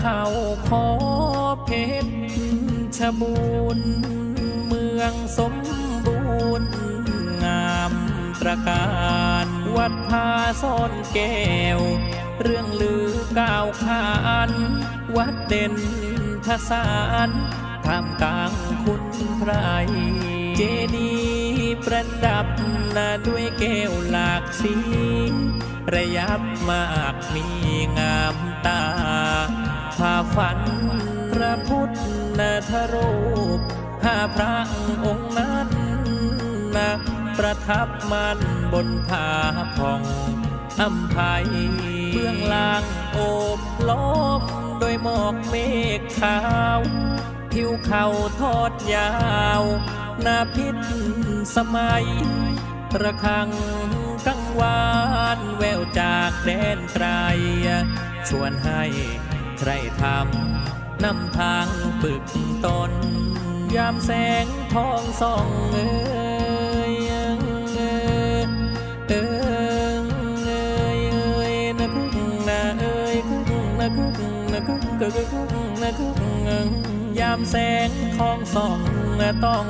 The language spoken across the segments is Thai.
เข้าขอเพชรชบูรณ์เมืองสมบูรณ์งามตระการวัดพาซ่อนแก้ว เรื่องลือก้าวขานวัดเด่นทสารท่ามกลางคุณไพรเจดีย์ประดับนาด้วยแก้วหลากสี ระยับมากมีงามตาพา ฝันพระพุทธทรูปห้าพระองค์นั้นนะประทับมันบนผาผ่องอำไพเบื้องล่างโอบล้อมโดยหมอกเมฆขาวผิวเขาทอดยาวนาพิษสมัยระฆังกังวานแววจากแดนไกลชวนให้ ใครทำนำทางปึกตน ยามแสงทองส่องเอ้ยเอ้ยเอ้ยเอ้ยเอ้ยนะกุกนะเอ้ยกุกนะกุกนะกุกกะกุกนะกุกยามแสงทองส่องต้อง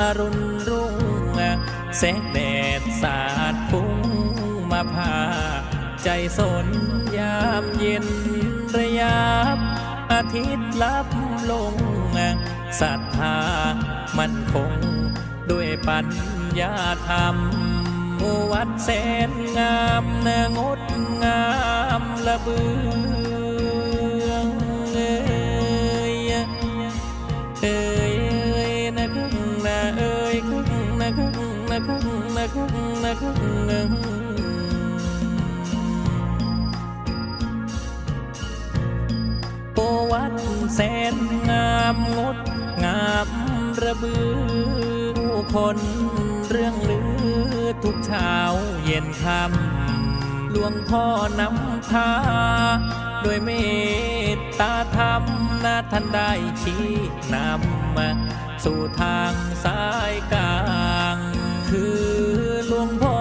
อรุณรุ่งแสงแดดสาดฟุ้งมาพาใจสนยามเย็น ระยับ อาทิตย์ลับลงศรัทธามันคง ด้วยปัญญาธรรมวัดแสนงามนงดงามละเบืองเอ้ยเอ้ยเอ้ยนะกุกนะเอ้ยกุกนะกุกนะกุกนะกุกนะกุก แสนงามงดงามระบือผู้คนเรื่องลือทุกเช้าเย็นค่ำหลวงพ่อนำพาด้วยเมตตาธรรมนะท่านได้ชี้นำมาสู่ทางสายกลาง คือหลวงพ่อ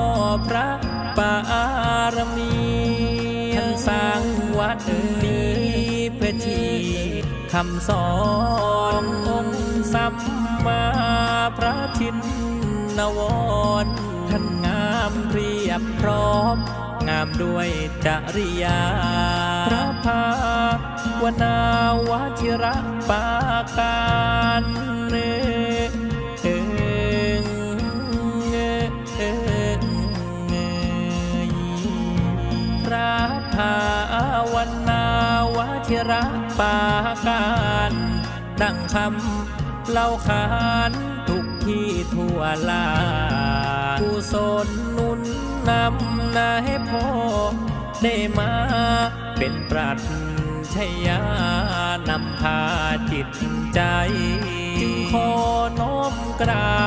พระปารมีท่านสร้างวัดนี้เพื่อที่ คำสอนองค์สัมมาพระชินนวรท่านงามเรียบพร้อม งามด้วยจริยา พระภาวนาวชิระปาการเนเองเองเองเอยพระภาวนาวชิระปาการดังคำเล่าขานทุกที่ทั่วลาผู้สนนุนนำนาให้พ่อได้มาเป็นปรัชญานำพาจิตใจจึงขอน้อมกราบ